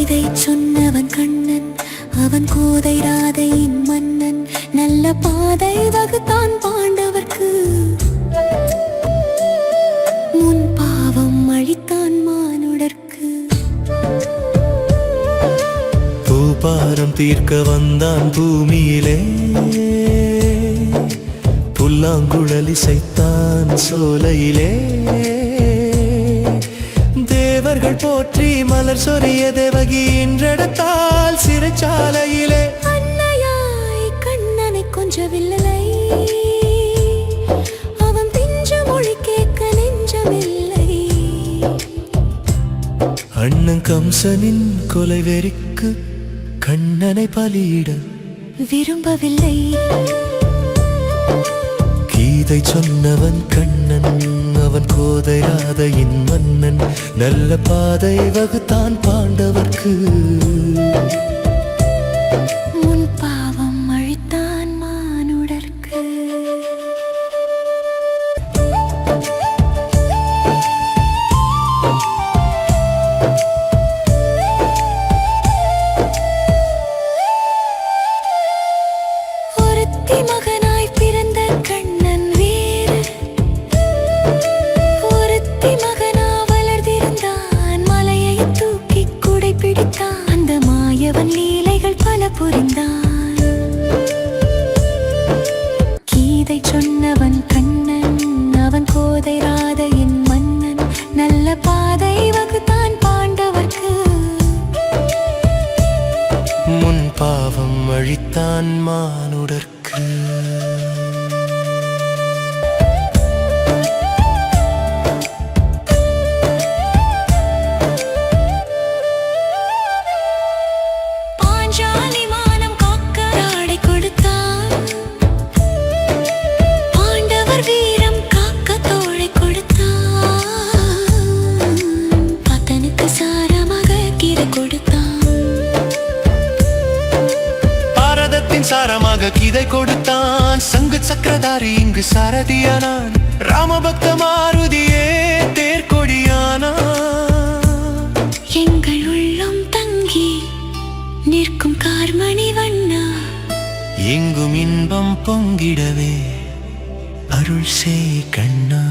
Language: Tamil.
இதை சொன்னவன் கண்ணன் அவன் கோதை ராதையின் மன்னன். நல்ல பாதை வகுத்தான் பாண்டவர்க்கு. முன் பாவம் அழித்தான் மானுடர்க்கு. பூபாரம் தீர்க்க வந்தான் பூமியிலே. புல்லாங்குழல் இசைத்தான் சோலையிலே. தேவர்கள் போற்றி மலர் சொரிய தேவகி என்றெடுத்தால் சிறைச்சாலையிலே. அன்னையாய் கண்ணனை கொஞ்சவில்லை. அவன் பிஞ்சு மொழி கேட்க நெஞ்சமில்லை. அண்ணன் கம்சனின் கொலை வெறிக்கு கண்ணனை பலியிட விரும்பவில்லை. கீதை சொன்னவன் கண்ணன். அவன் கோதையாத என் மன்னன் நல்ல பாதை வகுத்தான் பாண்டவர்க்கு. பாவம் அழித்தான் பாரதத்தின் சாரமாக கீதை கொடுத்தான். சங்கு சக்கரதாரி இங்கு சாரதியானான். ராமபக்த மாருதியே தேர்கொடியானான் எங்கள் உள்ளம் தங்கி நிற்கும் கார்மணி வண்ணா. எங்கும் இன்பம் பொங்கிடவே அருள் செய் கண்ணா.